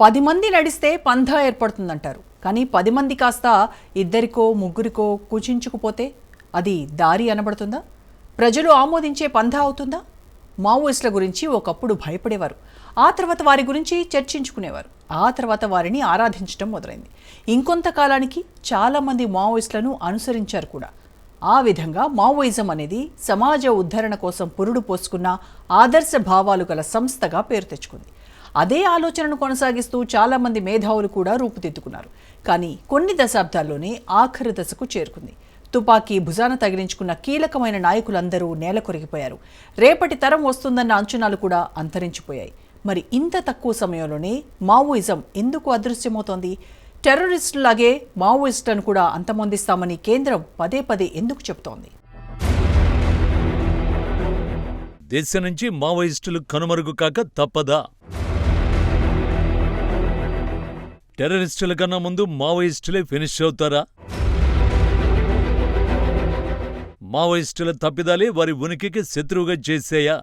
పది మంది నడిస్తే పంధ ఏర్పడుతుందంటారు. కానీ పది మంది కాస్త ఇద్దరికో ముగ్గురికో కుచించుకుపోతే అది దారి అనబడుతుందా? ప్రజలు ఆమోదించే పంధా అవుతుందా? మావోయిస్టుల గురించి ఒకప్పుడు భయపడేవారు. ఆ తర్వాత వారి గురించి చర్చించుకునేవారు. ఆ తర్వాత వారిని ఆరాధించడం మొదలైంది. ఇంకొంతకాలానికి చాలామంది మావోయిస్టులను అనుసరించారు కూడా. ఆ విధంగా మావోయిజం అనేది సమాజ ఉద్ధరణ కోసం పురుడు పోసుకున్న ఆదర్శ భావాలు గల సంస్థగా పేరు తెచ్చుకుంది. అదే ఆలోచనను కొనసాగిస్తూ చాలామంది మేధావులు కూడా రూపుదిద్దుకున్నారు. కానీ కొన్ని దశాబ్దాల్లోనే ఆఖరి దశకు చేరుకుంది. తుపాకీ భుజాన తగిలించుకున్న కీలకమైన నాయకులందరూ నేల కొరిగిపోయారు. రేపటి తరం వస్తుందన్న అంచనాలు కూడా అంతరించిపోయాయి. మరి ఇంత తక్కువ సమయంలోనే మావోయిజం ఎందుకు అదృశ్యమవుతోంది? టెర్రరిస్టులాగే మావోయిస్టులను కూడా అంతమొందిస్తామని కేంద్రం పదే పదే ఎందుకు చెబుతోంది? దేశం నుంచి మావోయిస్టులు కనుమరుగు కాక తప్పదా? టెర్రరిస్టుల కన్నా ముందు మావోయిస్టులే ఫినిష్ అవుతారా? మావోయిస్టుల తప్పిదాలే వారి ఉనికికి శత్రువుగా చేసేయా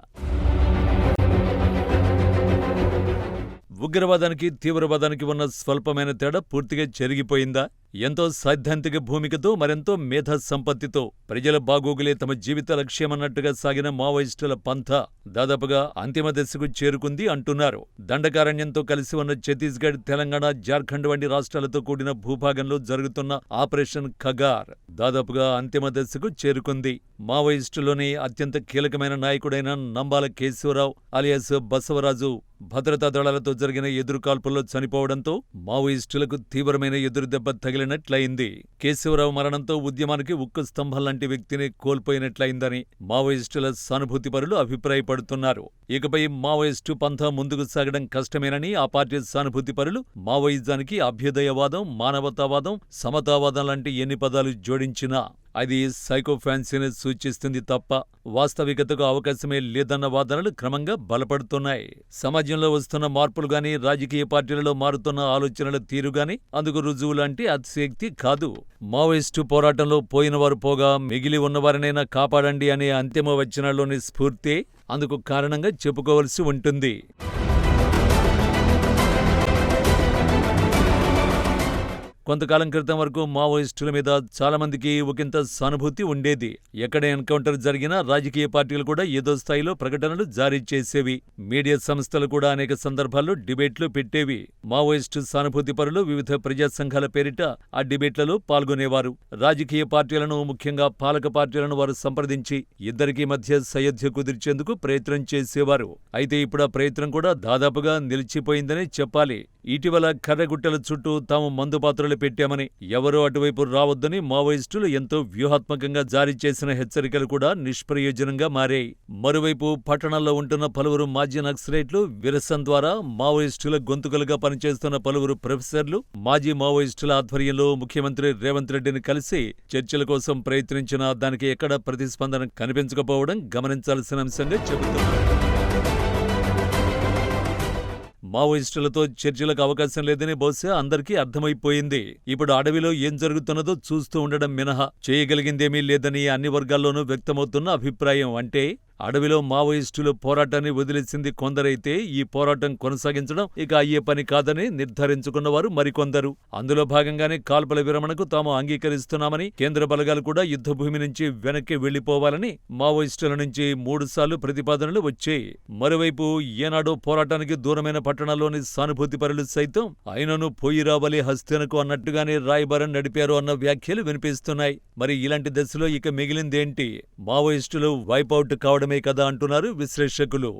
ఉగ్రవాదానికి తీవ్రవాదానికి ఉన్న స్వల్పమైన తేడా పూర్తిగా చెరిగిపోయిందా? ఎంతో సైద్ధాంతిక భూమికతో మరెంతో మేధా సంపత్తితో ప్రజల బాగోగులే తమ జీవిత లక్ష్యమన్నట్టుగా సాగిన మావోయిస్టుల పంథ దాదాపుగా అంతిమ దశకు చేరుకుంది అంటున్నారు. దండకారణ్యంతో కలిసి ఉన్న ఛత్తీస్గఢ్ తెలంగాణ జార్ఖండ్ వంటి రాష్ట్రాలతో కూడిన భూభాగంలో జరుగుతున్న ఆపరేషన్ ఖగార్ దాదాపుగా అంతిమ దశకు చేరుకుంది. మావోయిస్టులోని అత్యంత కీలకమైన నాయకుడైన నంబాల కేశవరావు అలియాస్ బసవరాజు భద్రతా దళాలతో జరిగిన ఎదురుకాల్పుల్లో చనిపోవడంతో మావోయిస్టులకు తీవ్రమైన ఎదురుదెబ్బ తగిలినట్లయింది. కేశవరావు మరణంతో ఉద్యమానికి ఉక్కు స్తంభం లాంటి వ్యక్తిని కోల్పోయినట్లయిందని మావోయిస్టుల సానుభూతిపరులు అభిప్రాయపడుతున్నారు. ఇకపై మావోయిస్టు పంథా ముందుకు సాగడం కష్టమేనని ఆ పార్టీ సానుభూతిపరులు మావోయిజానికి అభ్యుదయవాదం మానవతావాదం సమతావాదం లాంటి ఎన్ని పదాలు జోడించినా అది సైకోఫాన్సీని సూచిస్తుంది తప్ప వాస్తవికతకు అవకాశమే లేదన్న వాదనలు క్రమంగా బలపడుతున్నాయి. సమాజంలో వస్తున్న మార్పులు గాని రాజకీయ పార్టీలలో మారుతున్న ఆలోచనల తీరు గాని అందుకు రుజువు లాంటి అతిశక్తి కాదు. మావోయిస్టు పోరాటంలో పోయినవారు పోగా మిగిలి ఉన్నవారినైనా కాపాడండి అనే అంతిమ వచనాల్లోని స్ఫూర్తే అందుకు కారణంగా చెప్పుకోవలసి ఉంటుంది. కొంతకాలం క్రితం వరకు మావోయిస్టుల మీద చాలామందికి ఒకంత సానుభూతి ఉండేది. ఎక్కడ ఎన్కౌంటర్ జరిగినా రాజకీయ పార్టీలు కూడా ఏదో స్థాయిలో ప్రకటనలు జారీ చేసేవి. మీడియా సంస్థలు కూడా అనేక సందర్భాల్లో డిబేట్లు పెట్టేవి. మావోయిస్టు సానుభూతి పరులు వివిధ ప్రజా సంఘాల పేరిట ఆ డిబేట్లలో పాల్గొనేవారు. రాజకీయ పార్టీలను ముఖ్యంగా పాలక పార్టీలను వారు సంప్రదించి ఇద్దరికీ మధ్య సయోధ్య కుదిర్చేందుకు ప్రయత్నం చేసేవారు. అయితే ఇప్పుడు ఆ ప్రయత్నం కూడా దాదాపుగా నిలిచిపోయిందనే చెప్పాలి. ఇటీవల కర్రగుట్టల చుట్టూ తాము మందుపాత్రలు పెట్టామని ఎవరూ అటువైపు రావద్దని మావోయిస్టులు ఎంతో వ్యూహాత్మకంగా జారీ చేసిన హెచ్చరికలు కూడా నిష్ప్రయోజనంగా మారాయి. మరోవైపు పట్టణాల్లో ఉంటున్న పలువురు మాజీ నక్సలైట్లు విరసం ద్వారా మావోయిస్టుల గొంతుకలుగా పనిచేస్తున్న పలువురు ప్రొఫెసర్లు మాజీ మావోయిస్టుల ఆధ్వర్యంలో ముఖ్యమంత్రి రేవంత్ రెడ్డిని కలిసి చర్చల కోసం ప్రయత్నించినా దానికి ఎక్కడ ప్రతిస్పందన కనిపించకపోవడం గమనించాల్సిన అంశంగా చెబుతున్నారు. మావోయిస్టులతో చర్చలకు అవకాశం లేదని బహుశా అందరికీ అర్థమైపోయింది. ఇప్పుడు అడవిలో ఏం జరుగుతున్నదో చూస్తూ ఉండడం మినహా. చేయగలిగిందేమీ లేదని అన్ని వర్గాల్లోనూ వ్యక్తమవుతున్న అభిప్రాయం. అంటే అడవిలో మావోయిస్టులు పోరాటాన్ని వదిలేసింది కొందరైతే ఈ పోరాటం కొనసాగించడం ఇక అయ్యే పని కాదని నిర్ధారించుకున్నవారు మరికొందరు. అందులో భాగంగానే కాల్పుల విరమణకు తాము అంగీకరిస్తున్నామని కేంద్ర బలగాలు కూడా యుద్ధభూమి నుంచి వెనక్కి వెళ్ళిపోవాలని మావోయిస్టుల నుంచి మూడుసార్లు ప్రతిపాదనలు వచ్చాయి. మరోవైపు ఏనాడో పోరాటానికి దూరమైన పట్టణాల్లోని సానుభూతిపరులు సైతం అయినను పోయి రావాలి అన్నట్టుగానే రాయబారం నడిపారు అన్న వ్యాఖ్యలు వినిపిస్తున్నాయి. మరి ఇలాంటి దశలో ఇక మిగిలిందేంటి? మావోయిస్టులు వైపౌట్ కావడమే కదా అంటున్నారు విశ్లేషకులు.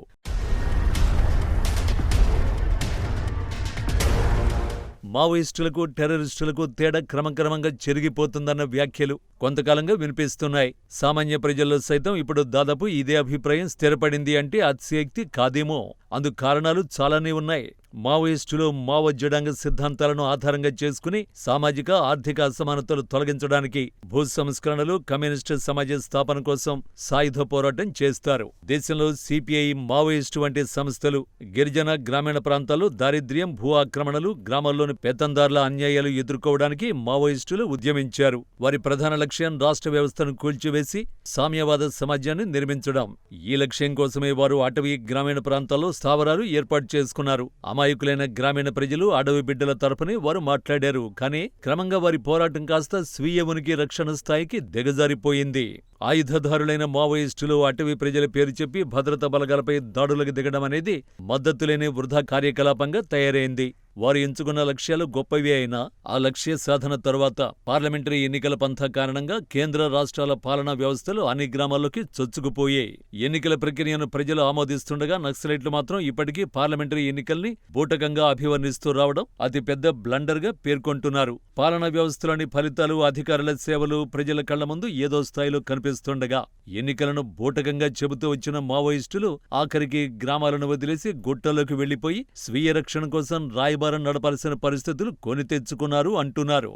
మావోయిస్టులకు టెర్రరిస్టులకు తేడా క్రమక్రమంగా చెరిగిపోతుందన్న వ్యాఖ్యలు కొంతకాలంగా వినిపిస్తున్నాయి. సామాన్య ప్రజల్లో సైతం ఇప్పుడు దాదాపు ఇదే అభిప్రాయం స్థిరపడింది అంటే అతిశయక్తి కాదేమో. అందుకు కారణాలు చాలానే ఉన్నాయి. మావోయిస్టులు మావో సిద్ధాంతాలను ఆధారంగా చేసుకుని సామాజిక ఆర్థిక అసమానతలు తొలగించడానికి భూ సంస్కరణలు కమ్యూనిస్టు సమాజ స్థాపన కోసం సాయుధ పోరాటం చేస్తారు. దేశంలో సిపిఐ మావోయిస్టు వంటి సంస్థలు గిరిజన గ్రామీణ ప్రాంతాల్లో దారిద్ర్యం భూ ఆక్రమణలు గ్రామాల్లోని పెత్తందారుల అన్యాయాలు ఎదుర్కోవడానికి మావోయిస్టులు ఉద్యమించారు. వారి ప్రధాన లక్ష్యం రాష్ట్ర వ్యవస్థను కూల్చివేసి సామ్యవాద సమాజాన్ని నిర్మించడం. ఈ లక్ష్యం కోసమే వారు అటవీ గ్రామీణ ప్రాంతాల్లో స్థావరాలు ఏర్పాటు చేసుకున్నారు. అమాయకులైన గ్రామీణ ప్రజలు అడవి బిడ్డల తరపుని వారు మాట్లాడారు. కానీ క్రమంగా వారి పోరాటం కాస్త స్వీయ ఉనికి రక్షణ స్థాయికి దిగజారిపోయింది. ఆయుధదారులైన మావోయిస్టులు అటవీ ప్రజల పేరు చెప్పి భద్రతా బలగాలపై దాడులకు దిగడం అనేది మద్దతులేని వృధా కార్యకలాపంగా తయారైంది. వారు ఎంచుకున్న లక్ష్యాలు గొప్పవి అయినా ఆ లక్ష్య సాధన తరువాత పార్లమెంటరీ ఎన్నికల పంథా కారణంగా కేంద్ర రాష్ట్రాల పాలనా వ్యవస్థలు అన్ని గ్రామాల్లోకి చొచ్చుకుపోయాయి. ఎన్నికల ప్రక్రియను ప్రజలు ఆమోదిస్తుండగా నక్సలైట్లు మాత్రం ఇప్పటికీ పార్లమెంటరీ ఎన్నికల్ని బూటకంగా అభివర్ణిస్తూ రావడం అతిపెద్ద బ్లండర్గా పేర్కొంటున్నారు. పాలనా వ్యవస్థలోని ఫలితాలు అధికారుల సేవలు ప్రజల కళ్ళ ముందు ఏదో స్థాయిలో కనిపిస్తుండగా ఎన్నికలను బూటకంగా చెబుతూ వచ్చిన మావోయిస్టులు ఆఖరికి గ్రామాలను వదిలేసి గుట్టలోకి వెళ్ళిపోయి స్వీయ రక్షణ కోసం రాయబారం నడపాల్సిన పరిస్థితులు కొని తెచ్చుకున్నారు అంటున్నారు.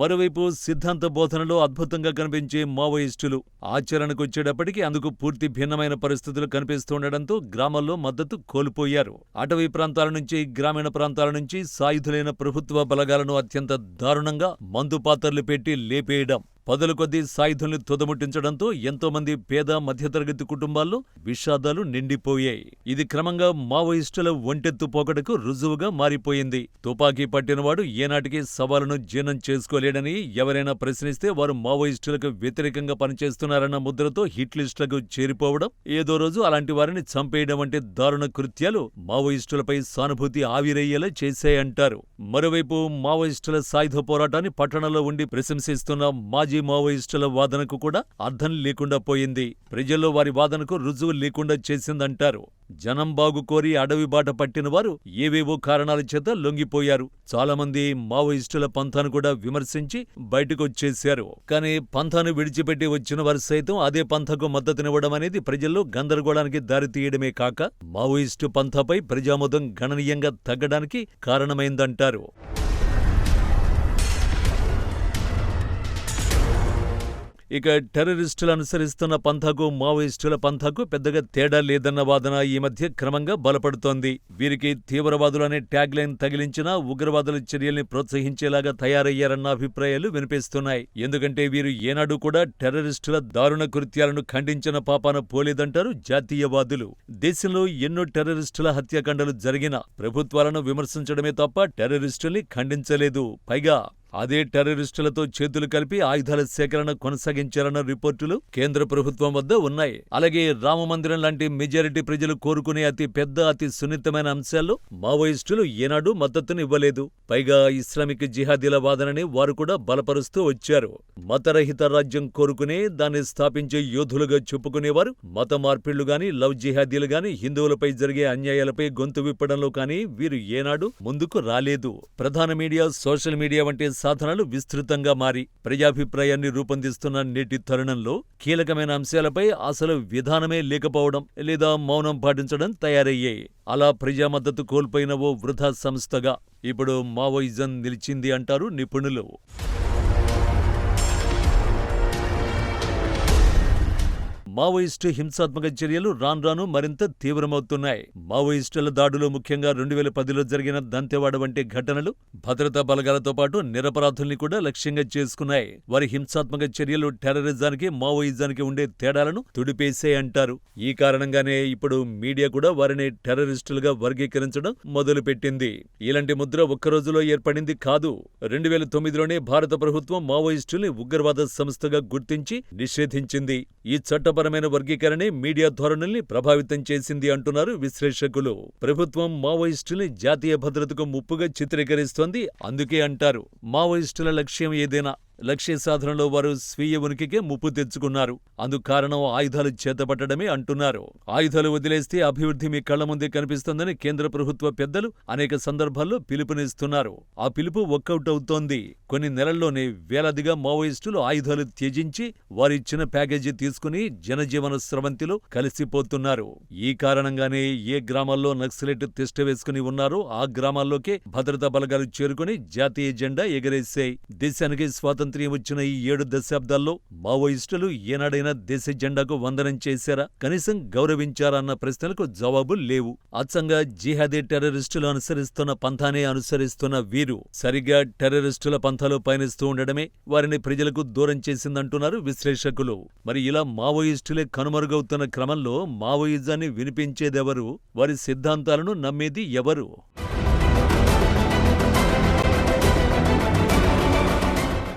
మరోవైపు సిద్ధాంత బోధనలో అద్భుతంగా కనిపించే మావోయిస్టులు ఆచరణకు వచ్చేటప్పటికీ అందుకు పూర్తి భిన్నమైన పరిస్థితులు కనిపిస్తుండటంతో గ్రామాల్లో మద్దతు కోల్పోయారు. అటవీ ప్రాంతాల నుంచి గ్రామీణ ప్రాంతాల నుంచి సాయుధులైన ప్రభుత్వ బలగాలను అత్యంత దారుణంగా మందుపాత్రలు పెట్టి లేపేయడం. పదుల కొద్దీ సాయుధుల్ని తుదముట్టించడంతో ఎంతోమంది పేద మధ్యతరగతి కుటుంబాల్లో విషాదాలు నిండిపోయాయి. ఇది క్రమంగా మావోయిస్టుల ఒంటెత్తు పోకడకు రుజువుగా మారిపోయింది. తుపాకీ పట్టినవాడు ఏనాటికి సవాలును జీర్ణం చేసుకోలేడని ఎవరైనా ప్రశ్నిస్తే వారు మావోయిస్టులకు వ్యతిరేకంగా పనిచేస్తున్నారన్న ముద్రతో హిట్లిస్టులకు చేరిపోవడం ఏదో రోజు అలాంటి వారిని చంపేయడం వంటి దారుణ కృత్యాలు మావోయిస్టులపై సానుభూతి ఆవిరయ్యేలా చేశాయంటారు. మరోవైపు మావోయిస్టుల సాయుధ పోరాటాన్ని పట్టణంలో ఉండి ప్రశంసిస్తున్న మాజీ మావోయిస్టుల వాదనకు కూడా అర్థం లేకుండా పోయింది. ప్రజల్లో వారి వాదనకు రుజువు లేకుండా చేసిందంటారు. జనం బాగు కోరి అడవి బాట పట్టిన వారు ఏవేవో కారణాల చేత లొంగిపోయారు. చాలామంది మావోయిస్టుల పంథాను కూడా విమర్శించి బయటకొచ్చేశారు. కానీ పంథాను విడిచిపెట్టి వచ్చిన వారు సైతం అదే పంథకు మద్దతునివ్వడం అనేది ప్రజల్లో గందరగోళానికి దారితీయడమే కాక మావోయిస్టు పంథాపై ప్రజామోదం గణనీయంగా తగ్గడానికి కారణమైందంటారు. ఇక టెర్రరిస్టులు అనుసరిస్తున్న పంథాకు మావోయిస్టుల పంథాకు పెద్దగా తేడా లేదన్న వాదన ఈ మధ్య క్రమంగా బలపడుతోంది. వీరికి తీవ్రవాదులనే ట్యాగ్ లైన్ తగిలించినా ఉగ్రవాదుల చర్యల్ని ప్రోత్సహించేలాగా తయారయ్యారన్న అభిప్రాయాలు వినిపిస్తున్నాయి. ఎందుకంటే వీరు ఏనాడు కూడా టెర్రరిస్టుల దారుణ కృత్యాలను ఖండించిన పాపాన పోలేదంటారు జాతీయవాదులు. దేశంలో ఎన్నో టెర్రరిస్టుల హత్యాకాండలు జరిగినా ప్రభుత్వాలను విమర్శించడమే తప్ప టెర్రరిస్టుల్ని ఖండించలేదు. పైగా అదే టెర్రరిస్టులతో చేతులు కలిపి ఆయుధాల సేకరణ కొనసాగించారన్న రిపోర్టులు కేంద్ర ప్రభుత్వం వద్ద ఉన్నాయి. అలాగే రామమందిరం లాంటి మెజారిటీ ప్రజలు కోరుకునే అతి పెద్ద అతి సున్నితమైన అంశాల్లో మావోయిస్టులు ఏనాడు మద్దతును ఇవ్వలేదు. పైగా ఇస్లామిక్ జిహాదీల వాదనని వారు కూడా బలపరుస్తూ వచ్చారు. మతరహిత రాజ్యం కోరుకునే దాన్ని స్థాపించే యోధులుగా చెప్పుకునేవారు మత మార్పిళ్ళు గాని లవ్ జిహాదీలు గాని హిందువులపై జరిగే అన్యాయాలపై గొంతు విప్పడంలో కానీ వీరు ఏనాడు ముందుకు రాలేదు. ప్రధాన మీడియా సోషల్ మీడియా వంటి సాధనాలు విస్తృతంగా మారి ప్రజాభిప్రాయాన్ని రూపొందిస్తున్న నేటి తరుణంలో కీలకమైన అంశాలపై అసలు విధానమే లేకపోవడం లేదా మౌనం పాటించడం తయారయ్యాయి. అలా ప్రజా మద్దతు కోల్పోయిన ఓ వృధా సంస్థగా ఇప్పుడు మావోయిజం నిలిచింది అంటారు నిపుణులు. మావోయిస్టు హింసాత్మక చర్యలు రాను రాను మరింత తీవ్రమవుతున్నాయి. మావోయిస్టుల దాడులు ముఖ్యంగా రెండు వేల పదిలో జరిగిన దంతెవాడ వంటి ఘటనలు భద్రతా బలగాలతో పాటు నిరపరాధుల్ని కూడా లక్ష్యంగా చేసుకున్నాయి. వారి హింసాత్మక చర్యలు టెర్రరిజానికి మావోయిజానికి ఉండే తేడాలను తుడిపేసే అంటారు ఈ కారణంగానే ఇప్పుడు మీడియా కూడా వారిని టెర్రరిస్టులుగా వర్గీకరించడం మొదలుపెట్టింది. ఇలాంటి ముద్ర ఒక్క రోజులో ఏర్పడింది కాదు. రెండు వేల తొమ్మిదిలోనే భారత ప్రభుత్వం మావోయిస్టుల్ని ఉగ్రవాద సంస్థగా గుర్తించి నిషేధించింది. ఈ చట్టపరమైన వర్గీకరణే మీడియా ధోరణుల్ని ప్రభావితం చేసింది అంటున్నారు విశ్లేషకులు. ప్రభుత్వం మావోయిస్టుల్ని జాతీయ భద్రతకు ముప్పుగా చిత్రీకరిస్తోంది అందుకే అంటారు. మావోయిస్టుల లక్ష్యం ఏదైనా లక్ష్య సాధనలో వారు స్వీయ ఉనికికే ముప్పు తెచ్చుకున్నారు. అందుకు కారణం ఆయుధాలు చేతపట్టడమే అంటున్నారు. ఆయుధాలు వదిలేస్తే అభివృద్ధి మీ కళ్ళ ముందే కనిపిస్తుందని కేంద్ర ప్రభుత్వ పెద్దలు అనేక సందర్భాల్లో పిలుపునిస్తున్నారు. ఆ పిలుపు వర్కౌట్ అవుతోంది. కొన్ని నెలల్లోనే వేలాదిగా మావోయిస్టులు ఆయుధాలు త్యజించి వారిచ్చిన ప్యాకేజీ తీసుకుని జనజీవన స్రవంతిలో కలిసిపోతున్నారు. ఈ కారణంగానే ఏ గ్రామాల్లో నక్సలెట్ తిష్ట వేసుకుని ఉన్నారో ఆ గ్రామాల్లోకే భద్రతా బలగాలు చేరుకుని జాతీయ జెండా ఎగరేశాయి. దేశానికి స్వాతంత్ర స్వాతంత్ర్యం వచ్చిన ఈ ఏడు దశాబ్దాల్లో మావోయిస్టులు ఏనాడైనా దేశ జెండాకు వందనం చేశారా? కనీసం గౌరవించారా అన్న ప్రశ్నలకు జవాబు లేవు. అచ్చంగా జిహాదీ టెర్రరిస్టులు అనుసరిస్తున్న పంథానే అనుసరిస్తున్న వీరు సరిగ్గా టెర్రరిస్టుల పంథాలో పయనిస్తూ ఉండడమే వారిని ప్రజలకు దూరం చేసిందంటున్నారు విశ్లేషకులు. మరి ఇలా మావోయిస్టులే కనుమరుగవుతున్న క్రమంలో మావోయిజాన్ని వినిపించేదెవరు? వారి సిద్ధాంతాలను నమ్మేది ఎవరు?